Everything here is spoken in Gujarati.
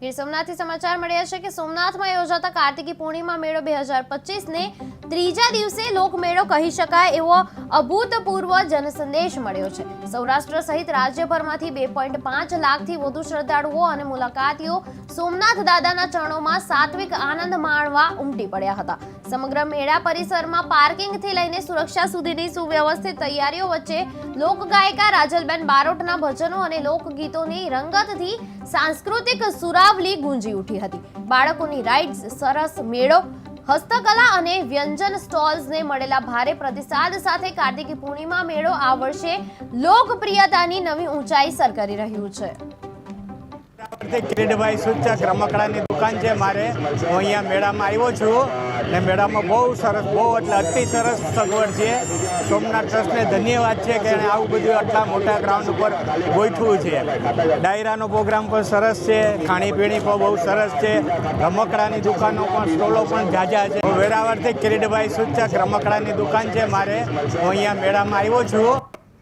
ગીર સોમનાથથી સમાચાર મળ્યા છે કે સોમનાથમાં યોજાતા કાર્તિકી પૂર્ણિમા મેળો બે હજાર પચીસને ત્રીજા દિવસે લોકમેળો કહી શકાય એવો અભૂતપૂર્વ જનસંદેશ મળ્યો છે. સૌરાષ્ટ્ર સહિત રાજ્યભરમાંથી બે પોઈન્ટ પાંચ લાખથી વધુ શ્રદ્ધાળુઓ અને મુલાકાતીઓ સોમનાથ દાદાના ચરણોમાં સાત્વિક આનંદ માણવા ઉમટી પડ્યા હતા. સમગ્ર મેળા પરિસરમાં પાર્કિંગથી લઈને સુરક્ષા સુધીની સુવ્યવસ્થિત તૈયારીઓ વચ્ચે લોકગાયિકા રાજલબેન બારોટના ભજનો અને લોકગીતોની રંગતથી સાંસ્કૃતિક સુરાવલી ગુંજી ઉઠી હતી. બાળકોની રાઇડ્સ સરસ મેળો હસ્તકલા અને વ્યંજન સ્ટોલ્સને મળેલા ભારે પ્રતિસાદ સાથે કાર્તિકી પૂર્ણિમા મેળો આ વર્ષે લોકપ્રિયતાની નવી ઊંચાઈ સર કરી રહ્યું છે. કિરીટભાઈ સુચ્ચક રમકડાની દુકાન છે મારે. હું અહીંયા મેળામાં આવ્યો છું. ને મેળામાં બહુ સરસ, બહુ એટલે અતિ સરસ સગવડ છે. સોમનાથ ટ્રસ્ટને ધન્યવાદ છે કે આવું બધું આટલા મોટા ગ્રાઉન્ડ ઉપર ગોઠવું છે. ડાયરાનો પ્રોગ્રામ પણ સરસ છે, ખાણીપીણી પણ બહુ સરસ છે. રમકડાની દુકાનો પણ, સ્ટોલો પણ જાજા છે. વેરાવળથી કિરીટભાઈ સૂચક રમકડાની દુકાન છે મારે. હું અહીંયા મેળામાં આવ્યો છું.